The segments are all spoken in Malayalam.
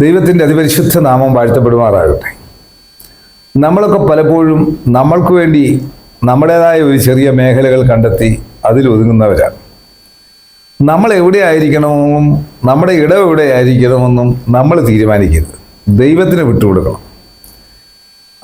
ദൈവത്തിന്റെ അതിപരിശുദ്ധ നാമം വാഴ്ത്തപ്പെടുമാറാകട്ടെ. നമ്മളൊക്കെ പലപ്പോഴും നമ്മൾക്ക് വേണ്ടി നമ്മുടേതായ ഒരു ചെറിയ മേഖലകൾ കണ്ടെത്തി അതിൽ ഒതുങ്ങുന്നവരാണ്. നമ്മൾ എവിടെ ആയിരിക്കണമെന്നും നമ്മുടെ ഇടം എവിടെ ആയിരിക്കണമെന്നും നമ്മൾ തീരുമാനിക്കരുത്. ദൈവത്തിന് വിട്ടുകൊടുക്കണം.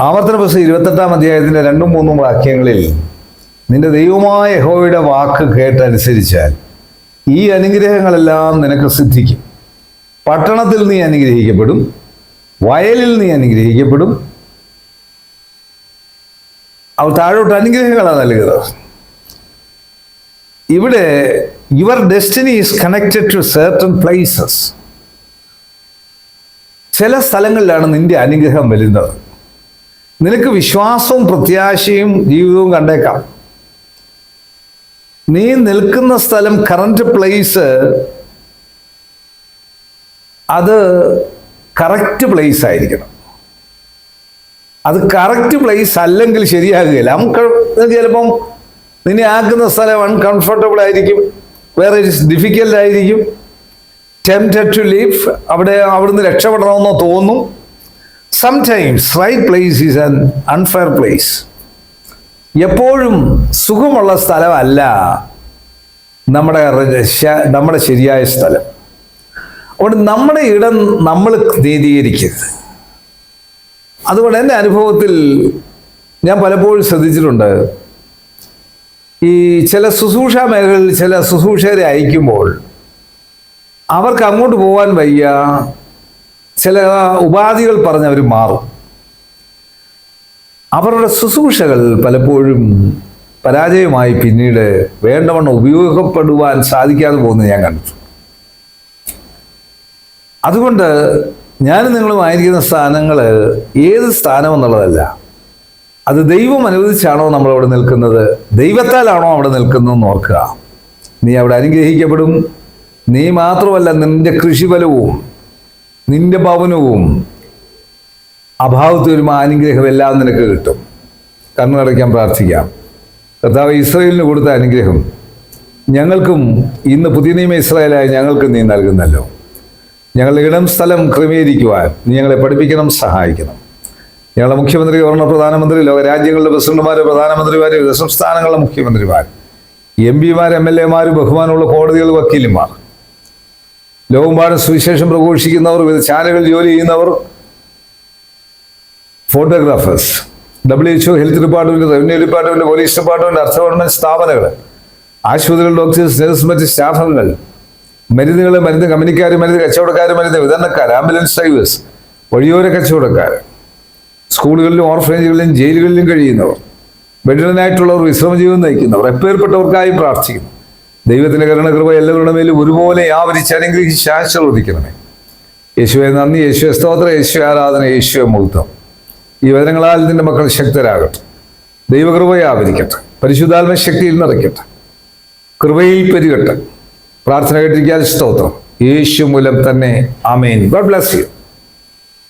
ആവർത്തന പുസ്തകം ഇരുപത്തെട്ടാം അധ്യായത്തിന്റെ രണ്ടും മൂന്നും വാക്യങ്ങളിൽ നിന്റെ ദൈവമായ യഹോവയുടെ വാക്ക് കേട്ടനുസരിച്ചാൽ ഈ അനുഗ്രഹങ്ങളെല്ലാം നിനക്ക് സിദ്ധിക്കും. പട്ടണത്തിൽ നീ അനുഗ്രഹിക്കപ്പെടും വയലിൽ നീ അനുഗ്രഹിക്കപ്പെടും. അവർ താഴോട്ട് അനുഗ്രഹങ്ങളാണ് നൽകുന്നത് ഇവിടെ your destiny is connected to certain places ചില സ്ഥലങ്ങളിലാണ് നിന്റെ അനുഗ്രഹം വരുന്നത്. നിനക്ക് വിശ്വാസവും പ്രത്യാശയും ജീവിതവും കണ്ടേക്കാം. നീ നിൽക്കുന്ന സ്ഥലം കറണ്ട് പ്ലേസ് അത് കറക്റ്റ് പ്ലേസ് ആയിരിക്കണം. അത് കറക്റ്റ് പ്ലേസ് അല്ലെങ്കിൽ ശരിയാകുകയില്ല. നമുക്ക് ചിലപ്പം നിന്നെ ആക്കുന്ന സ്ഥലം അൺകംഫർട്ടബിൾ ആയിരിക്കും. വേറെ ഡിഫിക്കൽട്ട് ആയിരിക്കും. ടെംപ്റ്റഡ് ടു ലീവ് അവിടെ അവിടുന്ന് രക്ഷപ്പെടണമെന്ന് തോന്നും. Sometimes right place is an unfair place എപ്പോഴും സുഖമുള്ള സ്ഥലമല്ല നമ്മുടെ നമ്മുടെ ശരിയായ സ്ഥലം. അതുകൊണ്ട് നമ്മുടെ ഇടം നമ്മൾ നീതീകരിക്കരുത്. അതുകൊണ്ട് എന്റെ അനുഭവത്തിൽ ഞാൻ പലപ്പോഴും ശ്രദ്ധിച്ചിട്ടുണ്ട്. ഈ ചില ശുശ്രൂഷ മേഖലകളിൽ ചില ശുശ്രൂഷകരെ അയക്കുമ്പോൾ അവർക്ക് അങ്ങോട്ട് പോകാൻ വയ്യ ചില ഉപാധികൾ പറഞ്ഞ് അവർ മാറും. അവരുടെ ശുശ്രൂഷകൾ പലപ്പോഴും പരാജയമായി പിന്നീട് വേണ്ടവണ്ണം ഉപയോഗപ്പെടുവാൻ സാധിക്കാതെ പോകുന്നത് ഞാൻ കണ്ടു അതുകൊണ്ട് ഞാനും നിങ്ങളും ആയിരിക്കുന്ന സ്ഥാനങ്ങൾ ഏത് സ്ഥാനം എന്നുള്ളതല്ല അത് ദൈവം അനുവദിച്ചാണോ നമ്മൾ അവിടെ നിൽക്കുന്നത്? ദൈവത്താലാണോ അവിടെ നിൽക്കുന്നതെന്ന് ഓർക്കുക. നീ അവിടെ അനുഗ്രഹിക്കപ്പെടും. നീ മാത്രമല്ല നിന്റെ കൃഷിഫലവും നിന്റെ ഭവനവും അഭാവത്തിൽ വരുമ്പോൾ അനുഗ്രഹം എല്ലാം നിനക്ക് കിട്ടും. കണ്ണടയ്ക്കാൻ പ്രാർത്ഥിക്കാം. കർത്താവ് ഇസ്രയേലിന് കൊടുത്ത അനുഗ്രഹം ഞങ്ങൾക്കും ഇന്ന് പുതിയ നിയമ ഇസ്രായേലായ ഞങ്ങൾക്കും നീ നൽകുന്നല്ലോ. ഞങ്ങളുടെ ഇടം സ്ഥലം ക്രമീകരിക്കുവാൻ ഞങ്ങളെ പഠിപ്പിക്കണം സഹായിക്കണം. ഞങ്ങളുടെ മുഖ്യമന്ത്രി ഗവർണർ പ്രധാനമന്ത്രി ലോകരാജ്യങ്ങളുടെ പ്രസിഡന്റുമാർ പ്രധാനമന്ത്രിമാർ സംസ്ഥാനങ്ങളുടെ മുഖ്യമന്ത്രിമാർ എം പിമാർ എം എൽ എമാർ ബഹുമാനമുള്ള കോടതികൾ വക്കീലുമാർ ലോകമ്പാടും സുവിശേഷം പ്രഘോഷിക്കുന്നവർ വിവിധ ചാനലുകളിൽ ജോലി ചെയ്യുന്നവർ photographers W H O health department revenue department police department അർത്ഥ ഗവൺമെന്റ് സ്ഥാപനങ്ങൾ ആശുപത്രികൾ ഡോക്ടേഴ്സ് നഴ്സ് മറ്റ് സ്റ്റാഫുകൾ മരുന്നുകൾ മരുന്ന് കമ്പനിക്കാർ മരുന്ന് കച്ചവടക്കാർ മരുന്ന് വിതരണക്കാർ ആംബുലൻസ് ഡ്രൈവേഴ്സ് വഴിയോര കച്ചവടക്കാർ സ്കൂളുകളിലും ഓർഫനേജുകളിലും ജയിലുകളിലും കഴിയുന്നവർ ബെഡിനായിട്ടുള്ളവർ വിശ്രമജീവൻ നയിക്കുന്നവർ എപ്പേർപ്പെട്ടവർക്കായി പ്രാർത്ഥിക്കുന്നു. ദൈവത്തിന്റെ കരുണകൃപ എല്ലാവരുടെ മേലും ഒരുപോലെ ആവരിച്ച് അനുഗ്രഹിച്ച് ആശീർവദിക്കണമേ. യേശുവെ നന്ദി. യേശുവെ സ്തോത്ര. യേശു ആരാധന. യേശുവെ മുഹൂർത്തം. ഈ വചനങ്ങളാൽ നിന്റെ മക്കൾ ശക്തരാകട്ടെ. ദൈവകൃപയാവരിക്കട്ടെ. പരിശുദ്ധാത്മ ശക്തിയിൽ നിറയ്ക്കട്ടെ. കൃപയിൽ പെരുകട്ടെ. പ്രാർത്ഥന കേട്ടിരിക്കാൻ സ്തോത്രം. യേശു മൂലം തന്നെ. ആമേൻ. God bless you